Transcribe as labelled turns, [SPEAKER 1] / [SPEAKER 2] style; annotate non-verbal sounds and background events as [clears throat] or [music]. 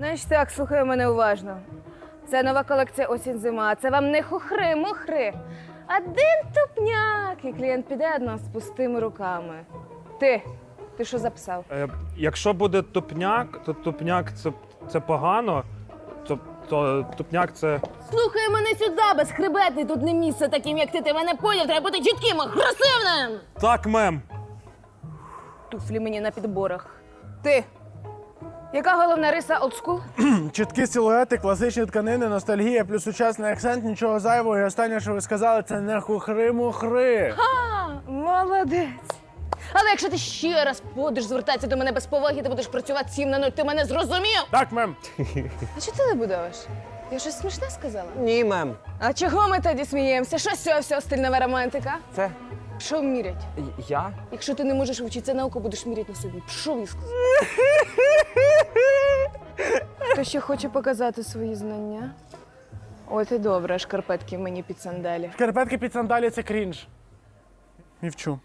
[SPEAKER 1] Значить так, слухай мене уважно. Це нова колекція осінь-зима. Це вам не хухри-мухри. Один тупняк, і клієнт піде одно з пустими руками. Ти, ти що записав?
[SPEAKER 2] Е, якщо буде тупняк, то тупняк це, це погано. То, то тупняк це.
[SPEAKER 1] Слухай мене сюди, безхребетний, тут не місце таким, як ти. Ти мене поняв, треба бути чітким, агресивним.
[SPEAKER 2] Так, мем.
[SPEAKER 1] Туфлі мені на підборах. Ти. Яка головна риса олдскул? [clears throat]
[SPEAKER 3] Чіткі силуети, класичні тканини, ностальгія, плюс сучасний акцент, нічого зайвого. І останнє, що ви сказали, це не хухри-мухри.
[SPEAKER 1] А, молодець. Але якщо ти ще раз будеш звертатися до мене без поваги, ти будеш працювати сім на нуль, ти мене зрозумів?
[SPEAKER 3] Так, мем.
[SPEAKER 1] А що ти не будеш? Я щось смішне сказала?
[SPEAKER 4] Ні, мем.
[SPEAKER 1] А чого ми тоді сміємося? Що з цього всього стильнова романтика?
[SPEAKER 4] Це
[SPEAKER 1] Що мірять?
[SPEAKER 4] я?
[SPEAKER 1] Якщо ти не можеш вчитися науку, будеш міряти на собі. Пішов і сказав. [laughs] Хто ще хоче показати свої знання? От і добре, шкарпетки мені під сандалі.
[SPEAKER 3] Шкарпетки під сандалі це крінж. Мівчу.